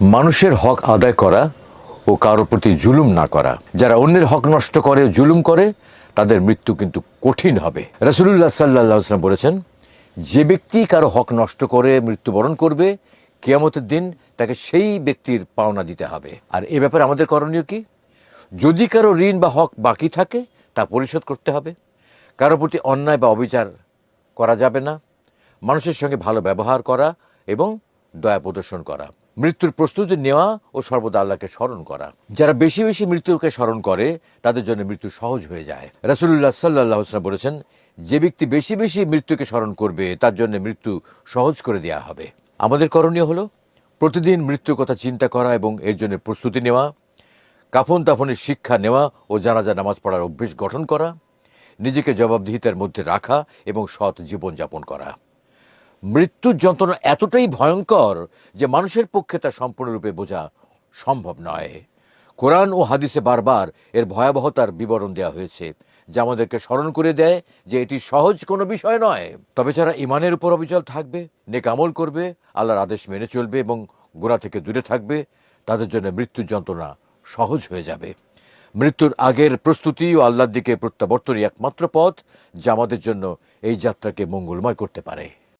মানুষের হক আদায় করা ও কারোর প্রতি জুলুম না করা। যারা অন্যের হক নষ্ট করে, জুলুম করে, তাদের মৃত্যু কিন্তু কঠিন হবে। রসুল্লাহ সাল্লাহ সাল্লাম বলেছেন, যে ব্যক্তি কারও হক নষ্ট করে, মৃত্যুবরণ করবে, কেয়ামতের দিন তাকে সেই ব্যক্তির পাওনা দিতে হবে। আর এ ব্যাপারে আমাদের করণীয় কি? যদি কারও ঋণ বা হক বাকি থাকে, তা পরিশোধ করতে হবে। কারও প্রতি অন্যায় বা অবিচার করা যাবে না। মানুষের সঙ্গে ভালো ব্যবহার করা এবং দয়া প্রদর্শন করা। মৃত্যুর প্রস্তুতি নেওয়া ও সর্বদা আল্লাহকে স্মরণ করা। যারা বেশি বেশি মৃত্যুকে স্মরণ করে, তাদের জন্য মৃত্যু সহজ হয়ে যায়। রাসুল্লাহ সাল্লাহ বলেছেন, যে ব্যক্তি বেশি বেশি মৃত্যুকে স্মরণ করবে, তার জন্য মৃত্যু সহজ করে দেওয়া হবে। আমাদের করণীয় হলো, প্রতিদিন মৃত্যুর কথা চিন্তা করা এবং এর জন্য প্রস্তুতি নেওয়া কাফন তাফনের শিক্ষা নেওয়া ও জানাজা নামাজ পড়ার অভ্যেস গঠন করা, নিজেকে জবাবদিহিতার মধ্যে রাখা এবং সৎ জীবনযাপন করা। মৃত্যুর যন্ত্রণা এতটাই ভয়ঙ্কর যে মানুষের পক্ষে তা সম্পূর্ণরূপে বোঝা সম্ভব নয়। কোরআন ও হাদিসে বারবার এর ভয়াবহতার বিবরণ দেওয়া হয়েছে, যা আমাদেরকে স্মরণ করে দেয় যে এটি সহজ কোনো বিষয় নয়। তবে যারা ইমানের উপর অবিচল থাকবে, নেক আমল করবে, আল্লাহর আদেশ মেনে চলবে এবং গোড়া থেকে দূরে থাকবে, তাদের জন্য মৃত্যুর যন্ত্রণা সহজ হয়ে যাবে। মৃত্যুর আগের প্রস্তুতি ও আল্লাহর দিকে প্রত্যাবর্তনই একমাত্র পথ, যা আমাদের জন্য এই যাত্রাকে মঙ্গলময় করতে পারে।